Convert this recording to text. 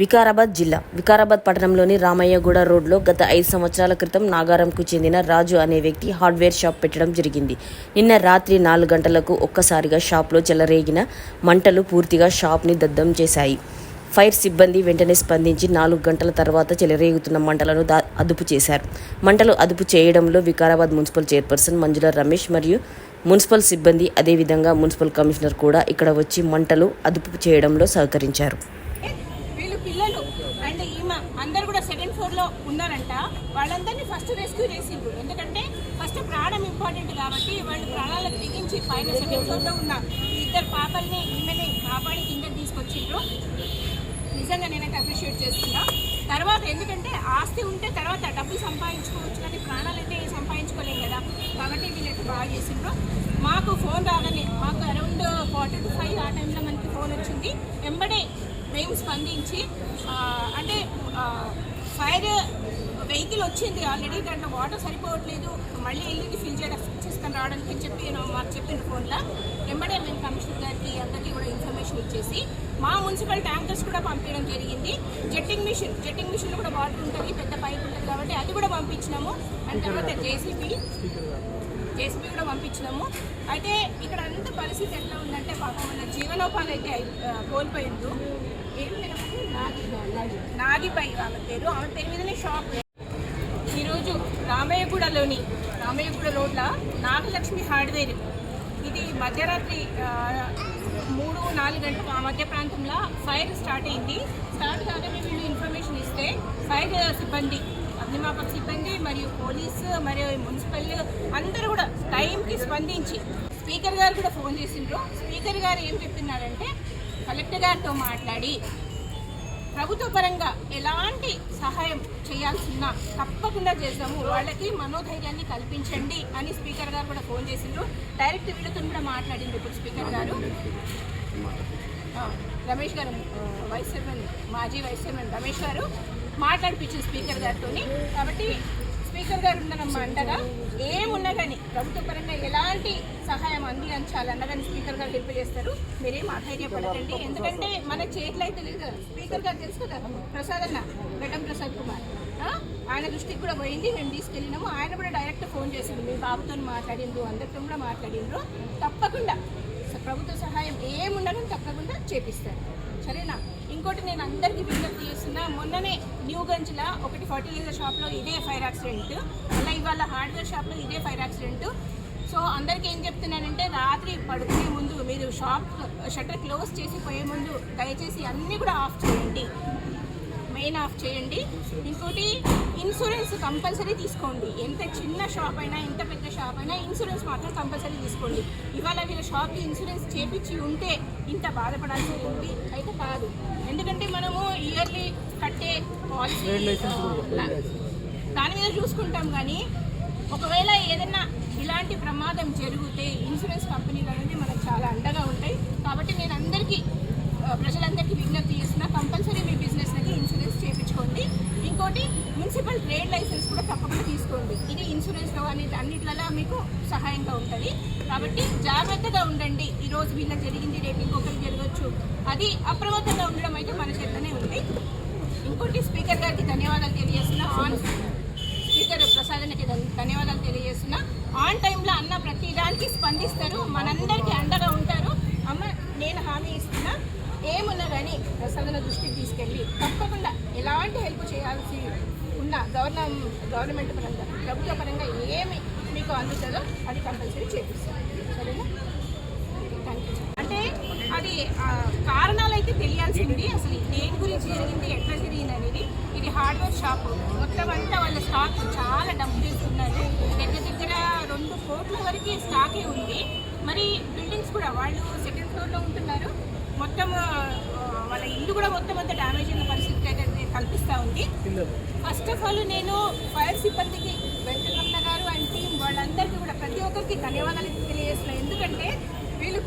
వికారాబాద్ జిల్లా. వికారాబాద్ పట్టణంలోని రామయ్యగూడ రోడ్లో గత ఐదు సంవత్సరాల క్రితం నాగారంకు చెందిన రాజు అనే వ్యక్తి హార్డ్వేర్ షాప్ పెట్టడం జరిగింది. నిన్న రాత్రి నాలుగు గంటలకు ఒక్కసారిగా షాప్లో చెలరేగిన మంటలు పూర్తిగా షాప్ని దద్దం చేశాయి. ఫైర్ సిబ్బంది వెంటనే స్పందించి నాలుగు గంటల తర్వాత చెలరేగుతున్న మంటలను దా అదుపు చేశారు. మంటలు అదుపు చేయడంలో వికారాబాద్ మున్సిపల్ చైర్పర్సన్ మంజుల రమేష్ మరియు మున్సిపల్ సిబ్బంది అదేవిధంగా మున్సిపల్ కమిషనర్ కూడా ఇక్కడ వచ్చి మంటలు అదుపు చేయడంలో సహకరించారు వీళ్ళు పిల్లలు అండ్ ఈమె అందరు కూడా సెకండ్ ఫ్లోర్లో ఉన్నారంట. వాళ్ళందరినీ ఫస్ట్ రెస్క్యూ చేసిండ్రు. ఎందుకంటే ఫస్ట్ ప్రాణం ఇంపార్టెంట్ కాబట్టి వాళ్ళు ప్రాణాలకు దిగించి పైన సెకండ్ ఫ్లోర్లో ఉన్న ఇద్దరు పాపల్ని ఈమెని కాపాడి కింద తీసుకొచ్చిండ్రు. నిజంగా నేనైతే అప్రిషియేట్ చేస్తున్నా. తర్వాత ఎందుకంటే ఆస్తి ఉంటే తర్వాత డబ్బులు సంపాదించుకోవచ్చు కానీ ప్రాణాలు అయితే సంపాదించుకోలేం కదా. కాబట్టి వీళ్ళైతే బాగా చేసిండ్రు. మాకు ఫోన్ రాగానే మాకు అరౌండ్ ఫార్టీ టు ఫైవ్ ఆ టైంలో మనకి ఫోన్ వచ్చింది. వెంబడే మేము స్పందించి అంటే ఫైర్ వెహికల్ వచ్చింది ఆల్రెడీ దాంట్లో వాటర్ సరిపోవట్లేదు మళ్ళీ వెళ్ళి ఫిల్ చేయడం చేసుకొని రావడానికి అని చెప్పి నేను మాకు చెప్పిన ఫోన్లో వెంబడే మేము కమిషనర్ గారికి అందరికీ కూడా ఇన్ఫర్మేషన్ ఇచ్చేసి మా మున్సిపల్ ట్యాంకర్స్ కూడా పంపించడం జరిగింది. జెట్టింగ్ మిషన్ జెట్టింగ్ మిషన్ కూడా వాటర్ ఉంటుంది పెద్ద పైప్ ఉంటుంది కాబట్టి అది కూడా పంపించినాము. అండ్ తర్వాత జేసీబీ. జేసీబీ కూడా పంపించినాము. అయితే ఇక్కడ అంత పరిస్థితి ఎట్లా ఉందంటే పాపం మన జీవనోపాధి అయితే ఏం పేరు? నాగి నాగిపై ఆమె పేరు. ఆమె పేరు మీదనే షాప్. ఈరోజు రామయ్యగూడలోని రామయ్యగూడ రోడ్ల నాగలక్ష్మి హార్డ్వేర్. ఇది మధ్యరాత్రి మూడు నాలుగు గంటలకు ఆ మధ్య ప్రాంతంలో ఫైర్ స్టార్ట్ అయింది. స్టార్ట్ కాగానే వీళ్ళు ఇన్ఫర్మేషన్ ఇస్తే ఫైర్ సిబ్బంది అగ్నిమాపక సిబ్బంది మరియు పోలీసు మరియు మున్సిపల్ టైంకి స్పందించి. స్పీకర్ గారు కూడా ఫోన్ చేసిండ్రు. స్పీకర్ గారు ఏం చెప్తున్నారంటే కలెక్టర్ గారితో మాట్లాడి ప్రభుత్వ పరంగా ఎలాంటి సహాయం చేయాల్సిన తప్పకుండా చేస్తాము. వాళ్ళకి మనోధైర్యాన్ని కల్పించండి అని స్పీకర్ గారు కూడా ఫోన్ చేసిండ్రు. డైరెక్ట్ వీళ్ళతో కూడా మాట్లాడింది ఇప్పుడు స్పీకర్ గారు. రమేష్ గారు వైస్ చైర్మన్ మాజీ వైస్ చైర్మన్ రమేష్ గారు మాట్లాడిపించింది స్పీకర్ గారితో కాబట్టి కలెక్టర్ గారు ఉన్ననమ్మ అండగా ఏమున్నా కానీ ప్రభుత్వ పరంగా ఎలాంటి సహాయం అందించాలన్నా కానీ స్పీకర్ గారు హెల్ప్ చేస్తారు. మీరేం ఆధైర్యపడకండి ఎందుకంటే మన చేతిలో అయితే లేదు కదా. స్పీకర్ గారు తెలుసు కదా ప్రసాద్ అన్న గడ్డం ప్రసాద్ కుమార్. ఆయన దృష్టికి కూడా పోయింది. మేము తీసుకెళ్ళినాము. ఆయన కూడా డైరెక్ట్ ఫోన్ చేసిండు. మీ బాబుతో మాట్లాడిండ్రు అందరితో కూడా మాట్లాడిండ్రు. తప్పకుండా ప్రభుత్వ సహాయం ఏముండదని తప్పకుండా చేపిస్తారు. సరేనా? ఇంకోటి నేను అందరికీ విజ్ఞప్తి చేస్తున్నా మొన్ననే న్యూ గంజ్లా ఒకటి ఫర్టిలైజర్ షాప్లో ఇదే ఫైర్ యాక్సిడెంట్. అలా ఇవాళ హార్డ్వేర్ షాప్లో ఇదే ఫైర్ యాక్సిడెంట్. సో అందరికీ ఏం చెప్తున్నానంటే రాత్రి పడుకునే ముందు మీరు షాప్ షట్టర్ క్లోజ్ చేసి పోయే ముందు దయచేసి అన్నీ కూడా ఆఫ్ చేయండి. మెయిన్ ఆఫ్ చేయండి. ఇంకోటి ఇన్సూరెన్స్ కంపల్సరీ తీసుకోండి. ఎంత చిన్న షాప్ అయినా ఎంత పెద్ద షాప్ అయినా ఇన్సూరెన్స్ మాత్రం కంపల్సరీ తీసుకోండి. ఇవాళ వీళ్ళ షాప్కి ఇన్సూరెన్స్ చేపించి ఉంటే ఇంత బాధపడాల్సి ఉంది? అయితే కాదు. ఎందుకంటే మనము ఇయర్లీ కట్టే పాలసీ దాని మీద చూసుకుంటాం కానీ ఒకవేళ ఏదైనా ఇలాంటి ప్రమాదం జరిగితే ఇన్సూరెన్స్ కంపెనీలు అనేది మనకు చాలా అండగా ఉంటాయి. కాబట్టి నేను అందరికీ ప్రజలందరికీ విజ్ఞప్తి చేస్తున్నా కంపల్సరీ మీ బిజినెస్ అనేది ఇన్సూరెన్స్ చేయించుకోండి ఇంకోటి మున్సిపల్ ట్రేడ్ లైసెన్స్ కూడా తప్పకుండా తీసుకోండి. ఇది ఇన్సూరెన్స్ అనేది అన్నిట్లలో మీకు సహాయంగా ఉంటుంది. కాబట్టి జాగ్రత్తగా ఉండండి. ఈరోజు వీళ్ళ జరిగింది రేపు ఇంకొకరికి జరగచ్చు. అది అప్రమత్తంగా ఉండడం అయితే మన చేతనే ఉంది. ఇంకోటి స్పీకర్ గారికి ధన్యవాదాలు తెలియజేస్తున్నా. ఆన్ స్పీకర్ ప్రసాదానికి ధన్యవాదాలు తెలియజేస్తున్నా. ఆన్ టైంలో అన్న ప్రతి దానికి స్పందిస్తారు. మనందరికీ అండగా ఉంటారు. అమ్మ నేను హామీ ఇస్తున్నా. ఏమున్నా కానీ ప్రసాదన దృష్టికి తీసుకెళ్ళి తప్పకుండా ఎలాంటి హెల్ప్ చేయాల్సి ఉన్న గవర్న గవర్నమెంట్ పరంగా ప్రభుత్వ పరంగా ఏమి మీకు అందుతుందో అది కంపల్సరీ చేపిస్తాను సరేనా? అంటే అది కారణాలు అయితే తెలియాల్సింది. అసలు దేని గురించి జరిగింది ఎట్లా జరిగింది అనేది. ఇది హార్డ్వేర్ షాప్. మొత్తం అంతా వాళ్ళ స్టాక్ చాలా డబ్బు చేస్తున్నారు. దగ్గర దగ్గర రెండు కోట్ల వరకు స్టాకే ఉంది. మరి బిల్డింగ్స్ కూడా వాళ్ళు సెకండ్ ఫ్లోర్లో ఉంటున్నారు. మొత్తం వాళ్ళ ఇల్లు కూడా మొత్తం అంతా డ్యామేజ్ అయిన పరిస్థితి అయితే కల్పిస్తూ ఉంది. ఫస్ట్ ఆఫ్ ఆల్ నేను ఫైర్ సిబ్బందికి వెంకటరమణ గారు అండ్ టీం వాళ్ళందరికీ కూడా ప్రతి ఒక్కరికి ధన్యవాదాలు తెలియజేస్తున్నాను. ఎందుకంటే వీళ్ళు